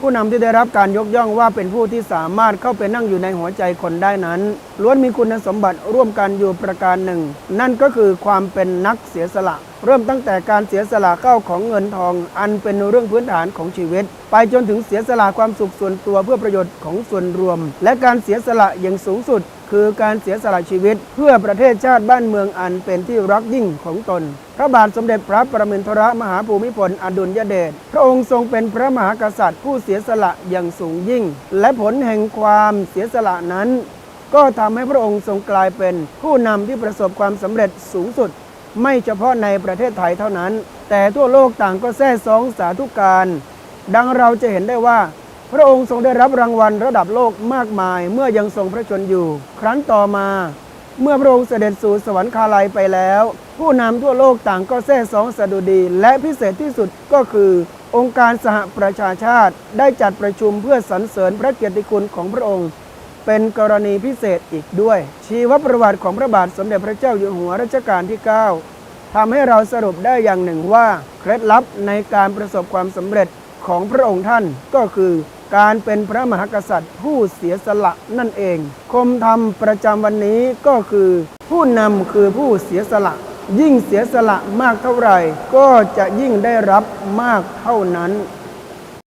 ผู้นำที่ได้รับการยกย่องว่าเป็นผู้ที่สามารถเข้าไปนั่งอยู่ในหัวใจคนได้นั้น ล้วนมีคุณสมบัติร่วมกันอยู่ประการหนึ่ง นั่นก็คือความเป็นนักเสียสละเริ่มตั้งแต่การเสียสละเข้าของเงินทอง อันเป็นเรื่องพื้นฐานของชีวิต ไปจนถึงเสียสละความสุขส่วนตัวเพื่อประโยชน์ของส่วนรวม และการเสียสละอย่างสูงสุด คือการเสียสละชีวิต เพื่อประเทศชาติบ้านเมืองอันเป็นที่รักยิ่งของตน พระบาทสมเด็จพระประมินทรมหาภูมิพลอดุลยเดชพระองค์ทรงเป็นพระมหากษัตริย์ผู้เสียสละอย่างสูงยิ่ง และผลแห่งความเสียสละนั้น ก็ทำให้พระองค์ทรงกลายเป็นผู้นำที่ประสบความสำเร็จสูงสุด ไม่เฉพาะในประเทศไทยเท่านั้น แต่ทั่วโลกต่างก็แท้ซองสาธุการ ดังเราจะเห็นได้ว่า พระองค์ทรงได้รับรางวัลระดับโลกมากมาย เมื่อยังทรงพระชนอยู่ ครั้นต่อมา เมื่อพระองค์เสด็จสู่สวรรคาลัยไปแล้ว ผู้นำทั่วโลกต่างก็แท้สองสดุดี และพิเศษที่สุดก็คือ องค์การสหประชาชาติได้จัดประชุมเพื่อสรรเสริญพระเกียรติคุณของพระองค์ เป็นกรณีพิเศษอีกด้วย ชีวประวัติของพระบาทสมเด็จพระเจ้าอยู่หัวรัชกาลที่ 9ทำให้เราสรุปได้อย่างหนึ่งว่า เคล็ดลับในการประสบความสำเร็จของพระองค์ท่านก็คือการเป็นพระมหากษัตริย์ผู้เสียสละนั่นเอง คมธรรมประจำวันนี้ก็คือ ผู้นำคือผู้เสียสละ ยิ่งเสียสละมากเท่าไหร่ ก็จะยิ่งได้รับมากเท่านั้น